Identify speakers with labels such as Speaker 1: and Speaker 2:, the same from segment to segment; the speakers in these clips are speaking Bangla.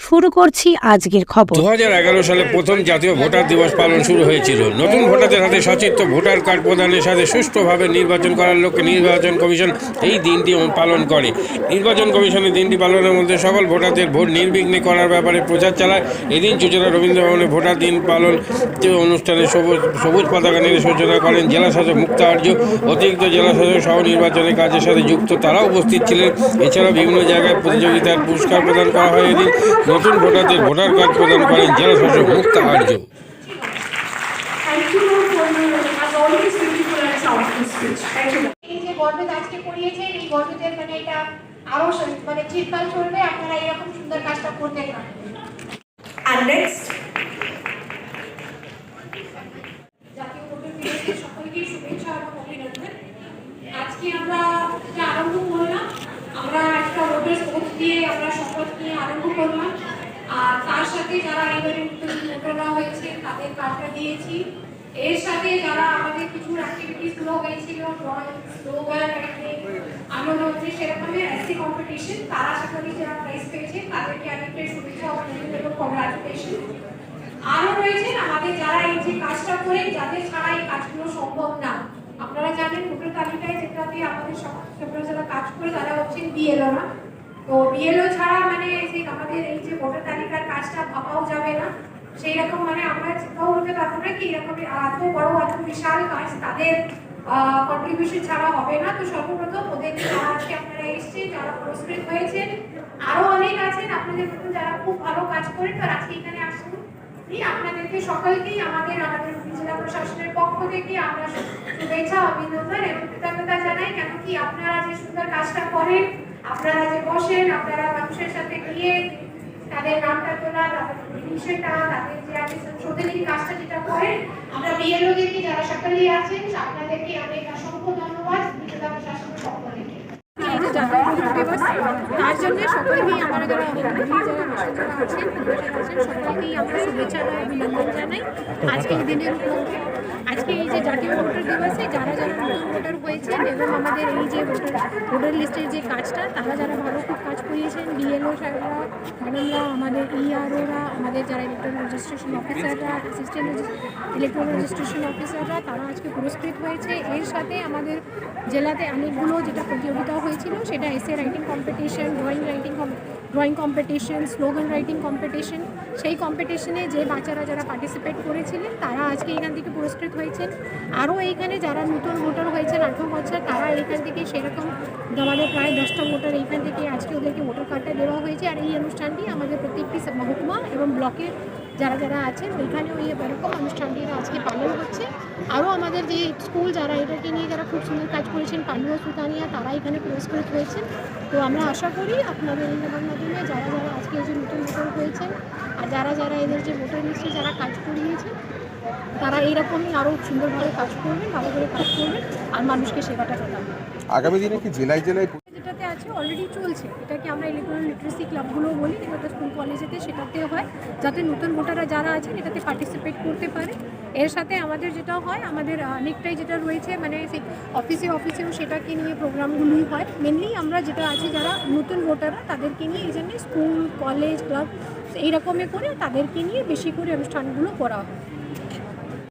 Speaker 1: শুরু করছি আজকের খবর।
Speaker 2: দু হাজার এগারো সালে প্রথম জাতীয় ভোটার দিবস পালন শুরু হয়েছিল। নতুন ভোটারদের হাতে সচিত্র, ভোটার কার্ড প্রদানের সাথে সুষ্ঠুভাবে নির্বাচন করার লক্ষ্যে নির্বাচন কমিশন এই দিনটি পালন করে। নির্বাচন কমিশনের দিনটি পালনের মধ্যে সকল ভোটারদের ভোট নির্বিঘ্নে করার ব্যাপারে প্রচার চালায়। এদিন চুচড়া রবীন্দ্র ভবনে ভোটার দিন পালন অনুষ্ঠানে সবুজ সবুজ পতাকা নিয়ে সূচনা করেন জেলাশাসক মুক্তা আর্য অতিরিক্ত জেলাশাসক সহ নির্বাচনের কাজের সাথে যুক্ত তারাও উপস্থিত ছিলেন। এছাড়াও বিভিন্ন জায়গায় প্রতিযোগিতার পুরস্কার প্রদান করা হয় এদিন। নতুন ভোটারদের ভোটার কার্ড প্রদান করেন জেলা শাসক মুক্তা আর্য।
Speaker 3: আমরা করলাম। আর তার সাথে যারা এবারে ভোটাররা হয়েছে, তাদের কার্ডটা দিয়েছি। এর সাথে যারা আমাদের কিছু অ্যাক্টিভিটিসগুলো হয়েছিল ড্রয়িং স্লোগান আনন্দ হচ্ছে সেরকমের এসসি কম্পিটিশন তারা সকলেই যারা প্রাইজ পেয়েছে, তাদেরকে অনেকটা শুভেচ্ছা অভিনন্দন এবং কংগ্রাচুলেশন আরও রয়েছেন আমাদের যারা এই যে কাজটা করে, যাদের ছাড়া এই কাজগুলো সম্ভব না। আপনারা জানেন, ভোটার তালিকায় যেটাতে আমাদের সমাজসেবীরা যারা কাজ করে, তারা হচ্ছেন বিএলওরা তো বিএলও ছাড়া মানে সেই আমাদের এই যে ভোটার তালিকার কাজটা ভাবাও যাবে না। সেই রকম মানে আমরা চিন্তাও করতে পারব না কি এরকম এত বড় এত বিশাল কাজ তাদের কন্ট্রিবিউশন ছাড়া হবে না। তো সর্বপ্রথম ওদের যারা আজকে আপনারা এসেছেন, যারা পুরস্কৃত হয়েছেন, আরও অনেক আছেন আপনাদের মধ্যে যারা খুব ভালো কাজ করেন। তারা আজকে এখানে আসুন। আপনাদেরকে সকলকেই আমাদের আমাদের জেলা প্রশাসনের পক্ষ থেকে আমরা শুভেচ্ছা, অভিনন্দন এবং কৃতজ্ঞতা জানাই। কেন কি আপনারা যে সুন্দর কাজটা করেন আপনারা যে বসেন, আপনারা মানুষের সাথে গিয়ে তাদের নামটা তোলা, তাদের জিনিসটা, তাদের যে আগে কাজটা যেটা করেন, আমরা বিএলওদেরকে যারা সকলেই আছেন, আপনাদেরকে অনেক অসংখ্য ধন্যবাদ জেলা প্রশাসনের পক্ষ থেকে
Speaker 4: এই যে ভোটার দিবস তার জন্য সকলকেই আমরা যারা অভিভাবক যারা বাসায় আছেন সকলকেই আমরা শুভেচ্ছা এবং অভিনন্দন জানাই। আজকে এই দিনের উপলক্ষে, আজকে এই যে জাতীয় ভোটার দিবসে যারা যারা নতুন ভোটার হয়েছেন এবং আমাদের এই যে ভোটার ভোটার লিস্টের যে কাজটা, তারা যারা ভালো খুব কাজ করিয়েছেন বিএলও সাহেবরা ম্যাডামরা আমাদের ইআরওরা, আমাদের যারা ইলেকট্রনিক রেজিস্ট্রেশন অফিসাররা অ্যাসিস্ট্যান্ট ইলেকট্রনিক রেজিস্ট্রেশন অফিসাররা তারা আজকে পুরস্কৃত হয়েছে। এর সাথে আমাদের জেলাতে অনেকগুলো যেটা প্রতিযোগিতা হয়েছিল সেটা essay writing competition drawing writing drawing competition slogan writing competition সেই কম্পিটিশনে যে বাচ্চারা যারা পার্টিসিপেট করেছিলেন, তারা আজকে এখান থেকে পুরস্কৃত হয়েছেন। আরও এইখানে যারা নতুন ভোটার হয়েছেন, আঠেরো বছর, তারা এখান থেকে সেরকম আমাদের প্রায় দশটা ভোটার এইখান থেকে আজকে ওদেরকে ভোটার কার্ডটা দেওয়া হয়েছে। আর এই অনুষ্ঠানটি আমাদের প্রত্যেকটি মহকুমা এবং ব্লকের যারা যারা আছেন ওইখানে ওই এরকম অনুষ্ঠানটি আজকে পালন হচ্ছে। আরও আমাদের যে স্কুল যারা এটাকে নিয়ে যারা খুব সুন্দর কাজ করেছেন পান্ডু সুতানিয়া, তারা এখানে পুরস্কৃত হয়েছেন। তো আমরা আশা করি আপনাদের সবার মাধ্যমে যারা যারা আজকে এই যে নতুন ভোটার হয়েছেন, আর যারা যারা এদের যে ভোটার লিস্টে যারা কাজ করিয়েছেন, তারা এইরকমই আরও সুন্দরভাবে কাজ করবেন, ভালো করে কাজ করবেন, আর মানুষকে সেবাটা প্রদান
Speaker 5: আগামী দিনে কি জেলায় জেলায়
Speaker 4: আছে অলরেডি চলছে। এটাকে আমরা ইলেকট্রনিক লিটারেসি ক্লাবগুলো বলি যেটা স্কুল কলেজেতে সেটাতে হয়, যাতে নতুন ভোটাররা যারা আছেন এটাতে পার্টিসিপেট করতে পারে। এর সাথে আমাদের যেটা হয়, আমাদের অনেকটাই যেটা রয়েছে মানে সেই অফিসে অফিসেও সেটাকে নিয়ে প্রোগ্রামগুলোই হয়। মেনলি আমরা যেটা আছে, যারা নতুন ভোটাররা, তাদেরকে নিয়ে এই জন্য স্কুল কলেজ ক্লাব এইরকমে করে তাদেরকে নিয়ে বেশি করে অনুষ্ঠানগুলো করা হয়।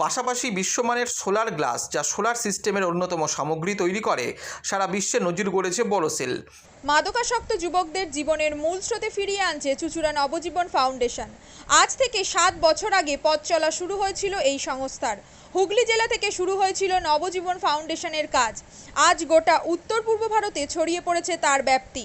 Speaker 6: পাশাপাশি বিশ্বমানের সোলার গ্লাস, যা সোলার সিস্টেমের অন্যতম সামগ্রী তৈরি করে, সারা বিশ্বে নজির গড়েছে বড়সিল
Speaker 7: মাদকাসক্ত যুবকদের জীবনের মূল স্রোতে ফিরিয়ে আনছে চুচুড়া নবজীবন ফাউন্ডেশন। আজ থেকে সাত বছর আগে পথ চলা শুরু হয়েছিল এই সংস্থার। হুগলি জেলা থেকে শুরু হয়েছিল নবজীবন ফাউন্ডেশনের কাজ। আজ গোটা উত্তর পূর্ব ভারতে ছড়িয়ে পড়েছে তার ব্যাপ্তি।